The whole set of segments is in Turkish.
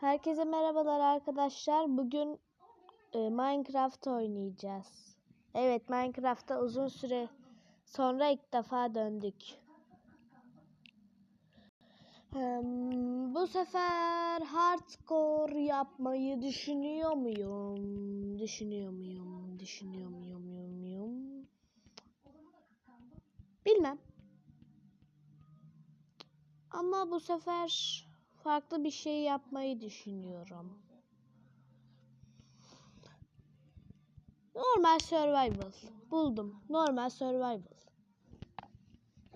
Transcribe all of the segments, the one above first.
Herkese merhabalar arkadaşlar. Bugün e, Minecraft oynayacağız. Evet Minecraft'a uzun süre sonra ilk defa döndük. Hem, bu sefer hardcore yapmayı düşünüyor muyum? Düşünüyor muyum? Düşünüyor muyum? muyum, muyum? Bilmem. Ama bu sefer farklı bir şey yapmayı düşünüyorum. Normal survival. Buldum. Normal survival.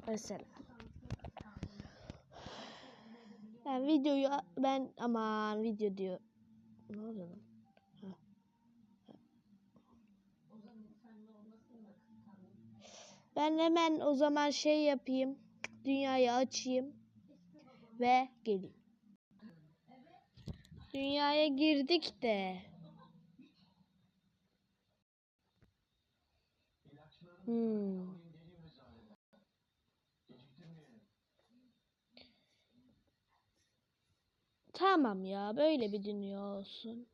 Mesela. Ben videoyu ben aman video diyor. Ne oluyor lan? Ben hemen o zaman şey yapayım. Dünyayı açayım ve geleyim. Dünyaya girdik de. Hmm. Tamam ya böyle bir dünya olsun.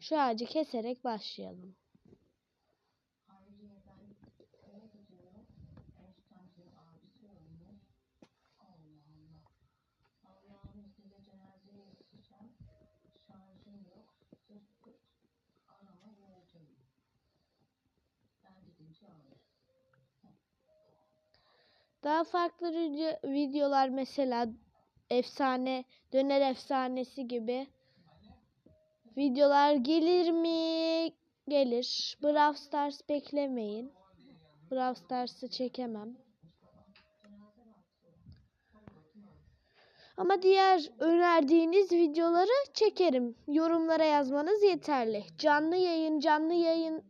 Şu ağacı keserek başlayalım. Daha farklı video- videolar mesela efsane, döner efsanesi gibi videolar gelir mi? Gelir. Brawl Stars beklemeyin. Brawl Stars'ı çekemem. Ama diğer önerdiğiniz videoları çekerim. Yorumlara yazmanız yeterli. Canlı yayın, canlı yayın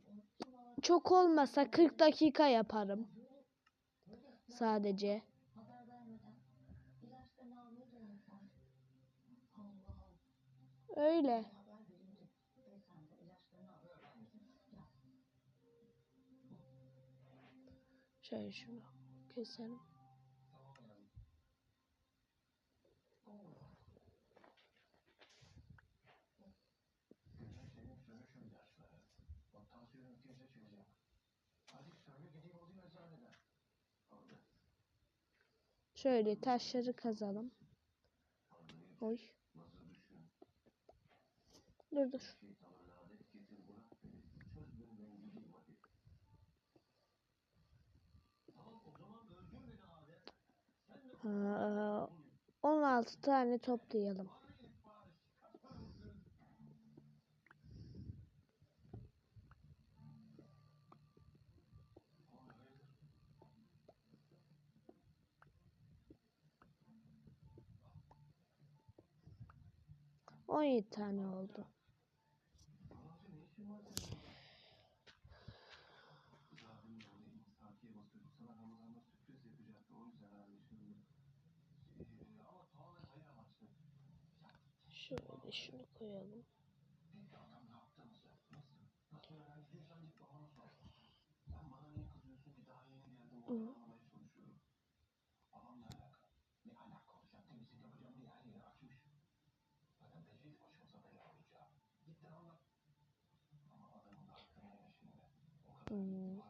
çok olmasa 40 dakika yaparım. Sadece. Öyle. Şöyle şunu keselim. Şöyle taşları kazalım. Oy. Dur dur. Ha, 16 tane toplayalım. On yedi tane oldu. Şöyle şunu koyalım. Hmm,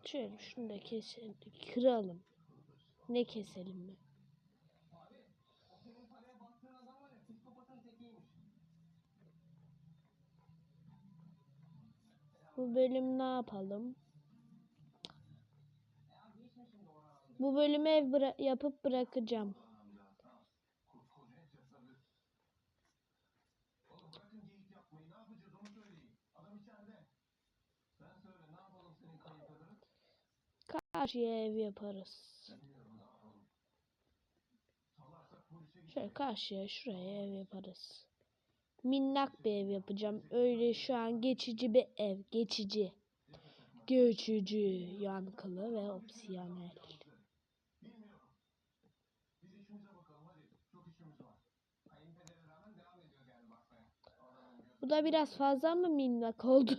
şöyle şunu da keselim, kıralım. Ne keselim mi? Bu bölüm ne yapalım? Bu bölümü ev bıra- yapıp bırakacağım. Karşıya ev yaparız. Şöyle karşıya şuraya ev yaparız. Minnak bir ev yapacağım. Öyle şu an geçici bir ev. Geçici. Geçici. Yankılı ve opsiyonel. Bu da biraz fazla mı minnak oldu?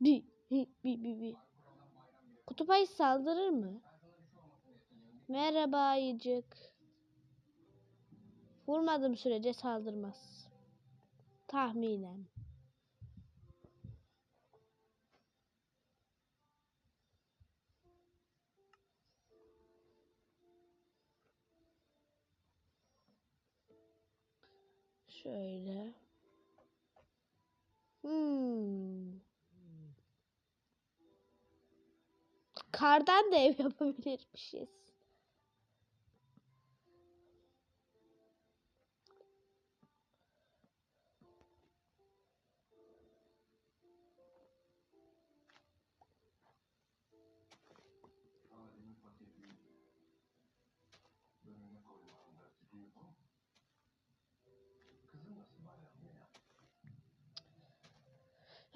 Bi bi bi bi bi. Kutup ayı saldırır mı? Merhaba ayıcık. Vurmadığım sürece saldırmaz. Tahminen. Şöyle. Hmm. Kardan da ev yapabilirmişiz.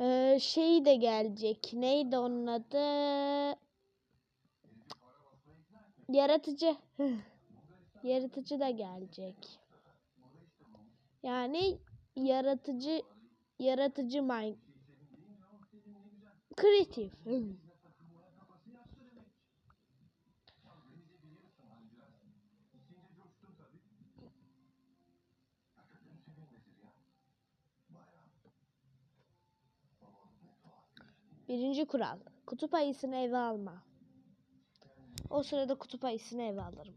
Ee, şey de gelecek. Neydi onun adı? Yaratıcı. Yaratıcı da gelecek. Yani yaratıcı yaratıcı mind. Kreatif. Birinci kural. Kutup ayısını eve alma. O sırada kutup ayısını eve alırım.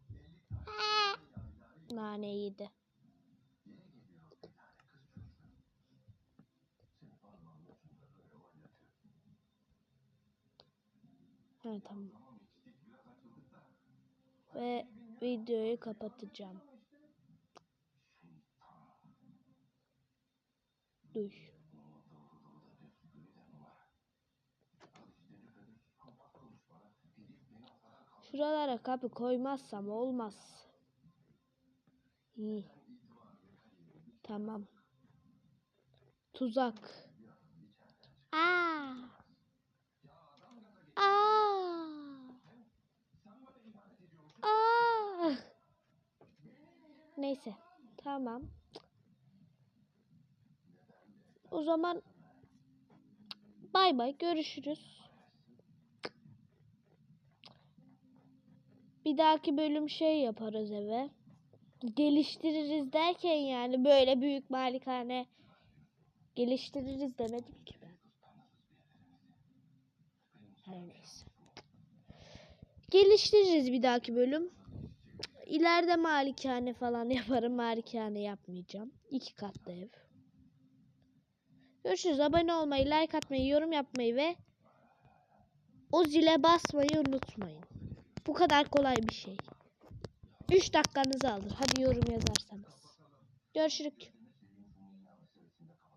Nane yedi. Ha tamam. Ve videoyu kapatacağım. Duş. Şuralara kapı koymazsam olmaz. İyi. Tamam. Tuzak. Aa. Aa. Aa. Neyse. Tamam. O zaman bay bay görüşürüz. Bir dahaki bölüm şey yaparız eve. Geliştiririz derken yani böyle büyük malikane geliştiririz demedim ki ben. Her neyse. Geliştiririz bir dahaki bölüm. İleride malikane falan yaparım. Malikane yapmayacağım. İki katlı ev. Görüşürüz. Abone olmayı, like atmayı, yorum yapmayı ve o zile basmayı unutmayın. Bu kadar kolay bir şey. 3 dakikanızı alır. Hadi yorum yazarsanız. Görüşürüz.